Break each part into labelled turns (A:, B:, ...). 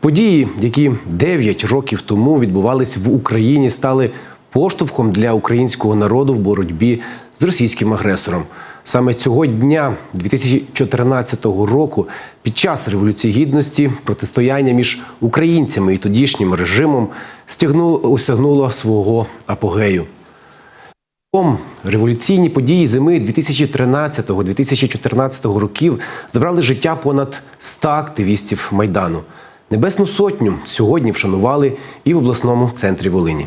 A: Події, які 9 років тому відбувались в Україні, стали поштовхом для українського народу в боротьбі з російським агресором. Саме цього дня, 2014 року, під час революції гідності, протистояння між українцями і тодішнім режимом осягнуло свого апогею. Революційні події зими 2013-2014 років забрали життя понад 100 активістів майдану. Небесну сотню сьогодні вшанували і в обласному центрі Волині.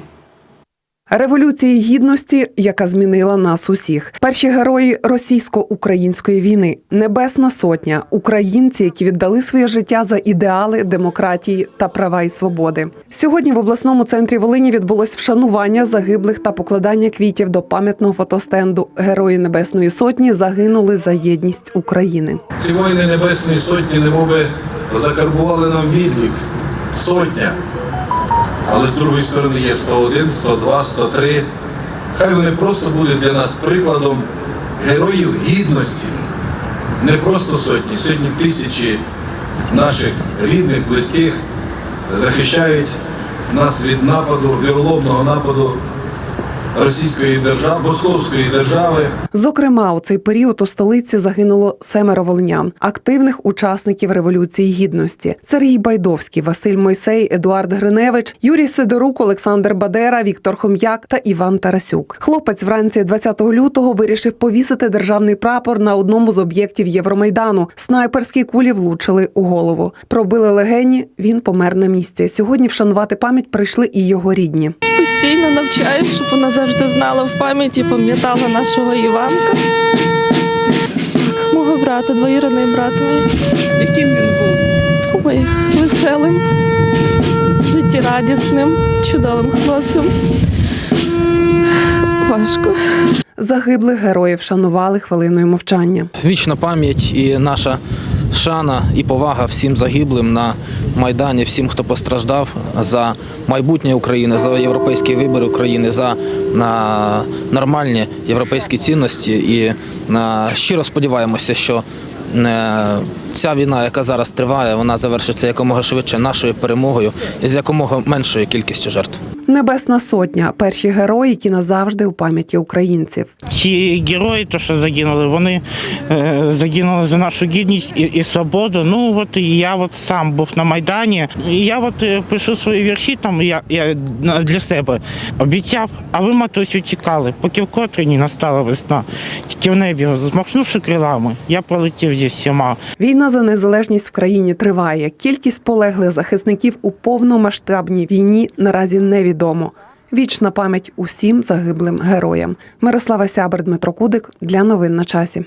B: Революції гідності, яка змінила нас усіх. Перші герої російсько-української війни, Небесна Сотня, українці, які віддали своє життя за ідеали демократії та права і свободи. Сьогодні в обласному центрі Волині відбулось вшанування загиблих та покладання квітів до пам'ятного фотостенду. Герої Небесної Сотні загинули за єдність України.
C: Ці воїни Небесної Сотні немоби закарбували нам відлік сотня. Але з другої сторони є 101, 102, 103. Хай вони просто будуть для нас прикладом героїв гідності. Не просто сотні, сьогодні тисячі наших рідних, близьких захищають нас від нападу, віроломного нападу Російської держави, Московської держави.
B: Зокрема, у цей період у столиці загинуло семеро волинян, активних учасників революції гідності: Сергій Байдовський, Василь Мойсей, Едуард Гриневич, Юрій Сидорук, Олександр Бадера, Віктор Хом'як та Іван Тарасюк. Хлопець вранці 20 лютого вирішив повісити державний прапор на одному з об'єктів Євромайдану. Снайперські кулі влучили у голову. Пробили легені. Він помер на місці. Сьогодні вшанувати пам'ять прийшли і його рідні.
D: Постійно навчаю, щоб вона завжди знала в пам'яті, пам'ятала нашого Іванка. Так, мого брата, двоюрідний брат мій.
B: Яким він був?
D: Ой, веселим, життєрадісним, чудовим хлопцем. Важко.
B: Загиблих героїв шанували хвилиною мовчання.
E: Вічна пам'ять і наша шана і повага всім загиблим на Майдані, всім, хто постраждав за майбутнє України, за європейські вибори України, за на нормальні європейські цінності. І щиро сподіваємося, що е, ця війна, яка зараз триває, вона завершиться якомога швидше нашою перемогою і з якомога меншою кількістю жертв.
B: Небесна сотня перші герої, які назавжди у пам'яті українців.
F: Ці герої, то що загинули, вони е, загинули за нашу гідність і, і свободу. Ну от я от сам був на майдані. І я от е, пишу свої вірші. Там я, я для себе обіцяв, а ви матусю чекали, поки вкотре не настала весна. Тільки в небі, змахнувши крилами, я пролетів зі всіма.
B: Війна за незалежність в країні триває. Кількість полеглих захисників у повномасштабній війні наразі невідомо. Вічна пам'ять усім загиблим героям. Мирослава Сябер, Дмитро Кудик для новин на часі.